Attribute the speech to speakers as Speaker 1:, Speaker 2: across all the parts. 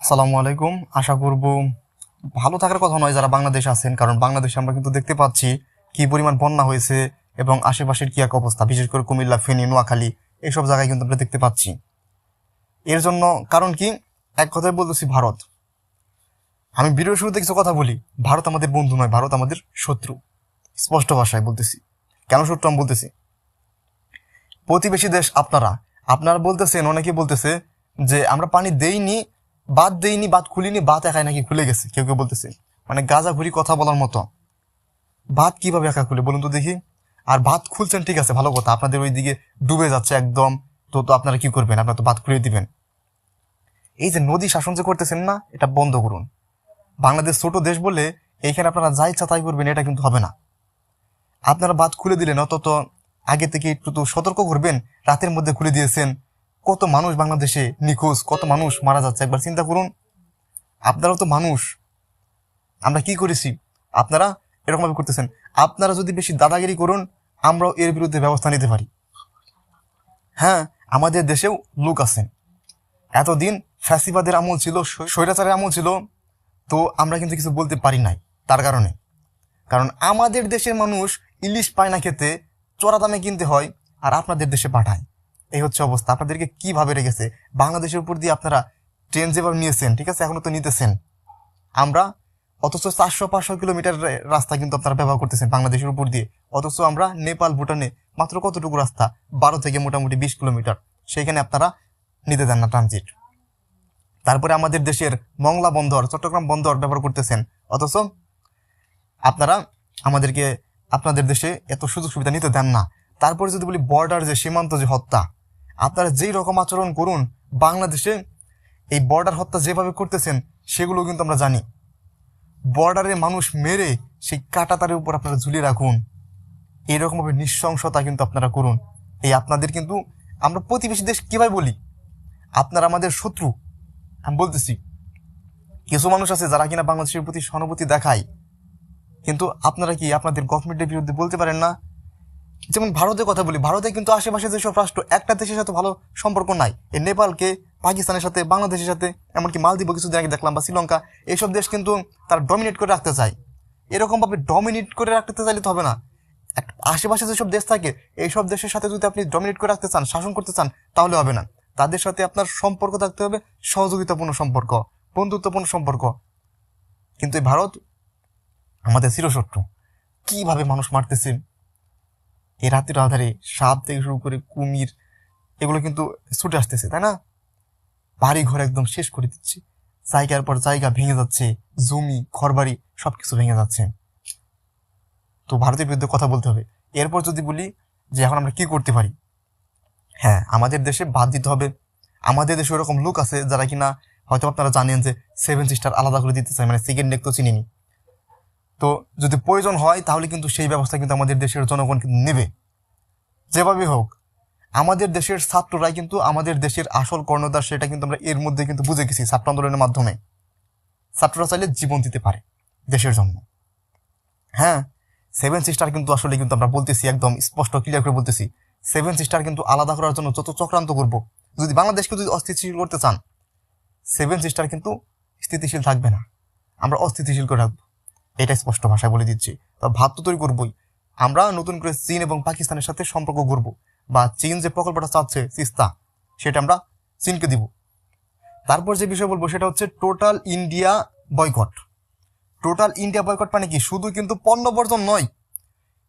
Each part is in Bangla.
Speaker 1: আসসালামু আলাইকুম। আশা করব ভালো থাকার কথা নয় যারা বাংলাদেশে আছেন, কারণ বাংলাদেশে আমরা কিন্তু দেখতে পাচ্ছি কি পরিমাণ বন্যা হয়েছে এবং আশেপাশের কি এক অবস্থা, বিশেষ করে কুমিল্লা, ফেনী, নোয়াখালী এইসব জায়গায় কিন্তু আমরা দেখতে পাচ্ছি। এর জন্য কারণ কি? এক কথায় বলতেছি ভারত। আমি ভিডিওর শুরুতে কিছু কথা বলি। ভারত আমাদের বন্ধু নয়, ভারত আমাদের শত্রু। স্পষ্ট ভাষায় বলতেছি। কেন শত্রু আমি বলতেছি? প্রতিবেশী দেশ আপনারা। আপনারা বলতেছেন, অনেকে বলতেছে যে আমরা পানি দেইনি বাদ দেইনি, বাদ খুলিনি বাদ একাই নাকি খুলে গেছে, কেউ কেউ বলতেছে। মানে গাজা ঘুরি কথা বলার মতো। ভাত কীভাবে একা খুলে, বলুন তো দেখি। আর ভাত খুলছেন, ঠিক আছে, ভালো কথা। আপনাদের ওই দিকে ডুবে যাচ্ছে একদম। তো তো আপনারা কি করবেন? আপনারা তো ভাত খুলে দিবেন। এই যে নদী শাসন যে করতেছেন না, এটা বন্ধ করুন। বাংলাদেশ ছোট দেশ বলে এইখানে আপনারা যা ইচ্ছা তাই করবেন, এটা কিন্তু হবে না। আপনারা বাদ খুলে দিলেন, অন্তত আগে থেকে একটু তো সতর্ক করবেন, রাতের মধ্যে খুলে দিয়েছেন। কত মানুষ বাংলাদেশে নিখোঁজ, কত মানুষ মারা যাচ্ছে, একবার চিন্তা করুন। আপনারাও তো মানুষ। আমরা কি করেছি? আপনারা এরকমভাবে করতেছেন। আপনারা যদি বেশি দাদাগিরি করুন, আমরাও এর বিরুদ্ধে ব্যবস্থা নিতে পারি। হ্যাঁ আমাদের দেশেও লোক আছেন। এতদিন ফ্যাসিবাদের আমল ছিল স্বৈরাচারের আমল ছিল, তো আমরা কিন্তু কিছু বলতে পারি নাই তার কারণে। কারণ আমাদের দেশের মানুষ ইলিশ পায় না খেতে চড়া দামে কিনতে হয়, আর আপনাদের দেশে পাঠায়। এই হচ্ছে অবস্থা। আপনাদেরকে কীভাবে রেখেছে? বাংলাদেশের উপর দিয়ে আপনারা ট্রেন যেভাবে নিয়েছেন, ঠিক আছে? এখনও তো নিতেছেন। আমরা অথচ চারশো পাঁচশো কিলোমিটার রাস্তা কিন্তু আপনারা ব্যবহার করতেছেন বাংলাদেশের উপর দিয়ে। অথচ আমরা নেপাল, ভুটানে মাত্র কতটুকু রাস্তা? বারো থেকে মোটামুটি বিশ কিলোমিটার। সেইখানে আপনারা নিতে দেন না ট্রানজিট তারপরে আমাদের দেশের মংলা বন্দর, চট্টগ্রাম বন্দর ব্যবহার করতেছেন। অথচ আপনারা আমাদেরকে, আপনাদের দেশে এত সুযোগ সুবিধা নিতে দেন না। তারপরে যদি বলি বর্ডার যে সীমান্ত যে হত্যা আপনারা যেই রকম আচরণ করুন, বাংলাদেশে এই বর্ডার হত্যা যেভাবে করতেছেন, সেগুলো কিন্তু আমরা জানি। বর্ডারে মানুষ মেরে সেই কাটাতারের উপর আপনারা ঝুলিয়ে রাখুন। এইরকমভাবে নৃশংসতা কিন্তু আপনারা করুন। এই আপনাদের কিন্তু আমরা প্রতিবেশী দেশ কীভাবে বলি? আপনারা আমাদের শত্রু। আমি বলতেছি, কিছু মানুষ আছে যারা কিনা বাংলাদেশের প্রতি সহানুভূতি দেখায়। কিন্তু আপনারা কি আপনাদের গভর্নমেন্টের বিরুদ্ধে বলতে পারেন না? যেমন ভারতের কথা বলি, ভারতে কিন্তু আশেপাশে যেসব রাষ্ট্র, একটা দেশের সাথে ভালো সম্পর্ক নাই। এই নেপালকে, পাকিস্তানের সাথে, বাংলাদেশের সাথে, এমনকি মালদ্বীপ কিছুদিন আগে দেখলাম, বা শ্রীলঙ্কা, এইসব দেশ কিন্তু তারা ডমিনেট করে রাখতে চায়। এরকমভাবে ডমিনেট করে রাখতে চাইলে তো হবে না। আশেপাশে যেসব দেশ থাকে, এইসব দেশের সাথে যদি আপনি ডমিনেট করে রাখতে চান, শাসন করতে চান, তাহলে হবে না। তাদের সাথে আপনার সম্পর্ক থাকতে হবে, সহযোগিতাপূর্ণ সম্পর্ক, বন্ধুত্বপূর্ণ সম্পর্ক। কিন্তু এই ভারত আমাদের চিরশত্রু কীভাবে মানুষ মারতেছে? এই রাতের আধারে সাপ থেকে শুরু করে কুমির, এগুলো কিন্তু ছুটে আসতেছে, তাই না? বাড়ি ঘর একদম শেষ করে দিচ্ছে। জায়গার পর জায়গা ভেঙে যাচ্ছে, জমি, ঘরবাড়ি সবকিছু ভেঙে যাচ্ছে। তো ভারতের বিরুদ্ধে কথা বলতে হবে। এরপর যদি বলি যে এখন আমরা কি করতে পারি? হ্যাঁ আমাদের দেশে বাদ দিতে হবে। আমাদের দেশে ওরকম লোক আছে যারা কিনা হয়তো আপনারা জানেন যে সেভেন সিস্টার আলাদা করে দিতে চায় মানে সেকেন্ড ডেক তো চিনিনি। তো যদি প্রয়োজন হয়, তাহলে কিন্তু সেই ব্যবস্থা কিন্তু আমাদের দেশের জনগণ কিন্তু নেবে। যেভাবে হোক, আমাদের দেশের ছাত্ররাই কিন্তু আমাদের দেশের আসল কর্ণধার, সেটা কিন্তু আমরা এর মধ্যে কিন্তু বুঝে গেছি ছাত্র আন্দোলনের মাধ্যমে। ছাত্ররা চাইলে জীবন দিতে পারে দেশের জন্য। হ্যাঁ সেভেন সিস্টার কিন্তু আসলে কিন্তু আমরা বলতেছি, একদম স্পষ্ট ক্লিয়ার করে বলতেছি সেভেন সিস্টার কিন্তু আলাদা করার জন্য যত চক্রান্ত করব, যদি বাংলাদেশকে যদি অস্থিতিশীল করতে চান সেভেন সিস্টার কিন্তু স্থিতিশীল থাকবে না। আমরা অস্থিতিশীল করে রাখব। এটা স্পষ্ট ভাষায় বলে দিচ্ছি। তো ভাব তো তৈরি করবোই। আমরা নতুন করে চীন এবং পাকিস্তানের সাথে সম্পর্ক করব বা চীন যে প্রকল্পটা চাচ্ছে তিস্তা সেটা আমরা চীনকে দিব। তারপর যে বিষয় বলব, সেটা হচ্ছে total India boycott. Total India boycott মানে কি? শুধু কিন্তু পণ্য বর্জন নয়।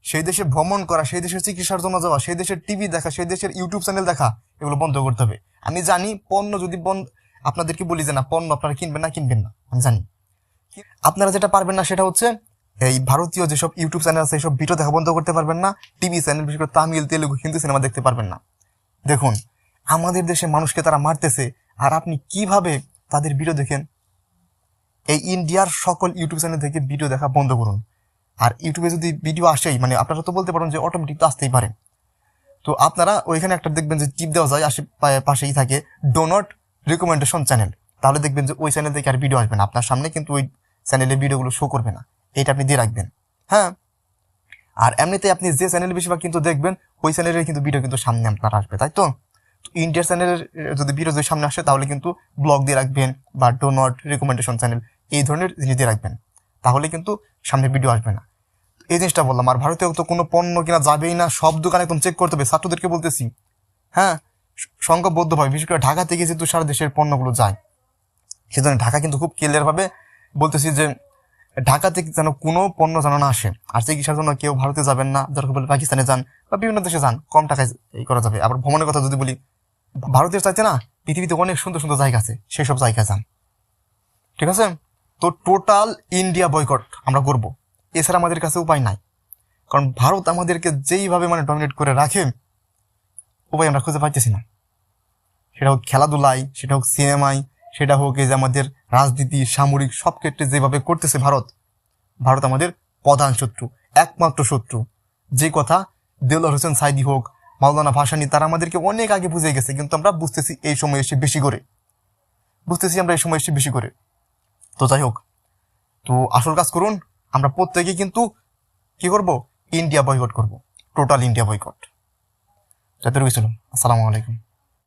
Speaker 1: সেই দেশে ভ্রমণ করা, সেই দেশের চিকিৎসার জন্য যাওয়া, সেই দেশের টিভি দেখা, সেই দেশের ইউটিউব চ্যানেল দেখা, এগুলো বন্ধ করতে হবে। আমি জানি পণ্য যদি বন্ধ আপনাদেরকে বলি যে না, পণ্য আপনারা কিনবেন না কিনবেন না। আমি জানি। আপনারা যেটা পারবেন না সেটা হচ্ছে এই ভারতীয় যেসব ইউটিউব চ্যানেল আছে সেসব ভিডিও দেখা বন্ধ করতে পারবেন না, টিভি চ্যানেল, বিশেষ করে তামিল, তেলুগু, হিন্দি সিনেমা দেখতে পারবেন না। দেখুন, আমাদের দেশে মানুষকে তারা মারতেছে, আর আপনি কীভাবে তাদের ভিডিও দেখেন? এই ইন্ডিয়ার সকল ইউটিউব চ্যানেল থেকে ভিডিও দেখা বন্ধ করুন। আর ইউটিউবে যদি ভিডিও আসেই মানে আপনারা তো বলতে পারেন যে অটোমেটিক তো আসতেই পারে। তো আপনারা ওইখানে একটা দেখবেন যে টিপ দেওয়া যায় আশে পাশেই থাকে ডো নট রিকমেন্ডেশন চ্যানেল তাহলে দেখবেন যে ওই চ্যানেল থেকে আর ভিডিও আসবে না। আপনার সামনে কিন্তু ওই চ্যানেলে ভিডিওগুলো শো করবে না। এটা আপনি দিয়ে রাখবেন। হ্যাঁ? আর এমনিতে আপনি যে চ্যানেল বেশিরভাগ কিন্তু দেখবেন, ওই চ্যানেলের কিন্তু ভিডিও কিন্তু সামনে আপনার আসবে, তাই তো? ইন্ডিয়ার চ্যানেলের যদি ভিডিও যদি সামনে আসে, তাহলে কিন্তু ব্লগ দিয়ে রাখবেন বা ডো নট রেকমেন্ডেশন চ্যানেল এই ধরনের জিনিস দিয়ে রাখবেন। তাহলে কিন্তু সামনে ভিডিও আসবে না। এই জিনিসটা বললাম, আর ভারতীয় তো কোনো পণ্য কিনা যাবেই না, সব দোকানে একদম চেক করতে হবে। ছাত্রদেরকে বলতেছি হ্যাঁ? সংখ্যাবদ্ধভাবে, বিশেষ করে ঢাকা থেকে যেহেতু সারা দেশের পণ্যগুলো যায় সেজন্য ঢাকা কিন্তু খুব ক্লিয়ারভাবে বলতেছি যে ঢাকাতে যেন কোনো পণ্য যেন না আসে আর চিকিৎসার জন্য কেউ ভারতে যাবেন না দরকার বলে পাকিস্তানে যান বা বিভিন্ন দেশে যান, কম টাকায় এই করা যাবে। আবার ভ্রমণের কথা যদি বলি ভারতের চাইতে না পৃথিবীতে অনেক সুন্দর সুন্দর জায়গা আছে সেই সব জায়গায় যান। ঠিক আছে? তো টোটাল ইন্ডিয়া বয়কট আমরা করব। এছাড়া আমাদের কাছে উপায় নাই। কারণ ভারত আমাদেরকে যেইভাবে মানে ডমিনেট করে রাখে, উপায় আমরা খুঁজে পাইতেছি না। সেটা হোক খেলাধুলায় সেটা হোক সিনেমায় সেটা হোক এই যে আমাদের রাজনীতি, সামরিক সব ক্ষেত্রে যেভাবে করতেছে ভারত ভারত আমাদের প্রধান শত্রু, একমাত্র শত্রু। যে কথা দেলোয়ার হোসেন সাইদি হোক, মাওলানা ভাসানি, তারা আমাদেরকে অনেক আগে বুঝে গেছে, কিন্তু আমরা বুঝতেছি এই সময় এসে বেশি করে। বুঝতেছি আমরা এই সময় এসে বেশি করে। তো যাই হোক, তো আসল কাজ করুন, আমরা প্রত্যেকে কিন্তু কি করব? ইন্ডিয়া বয়কট করব টোটাল ইন্ডিয়া বয়কট যাতে রয়েছিল আসসালামু আলাইকুম।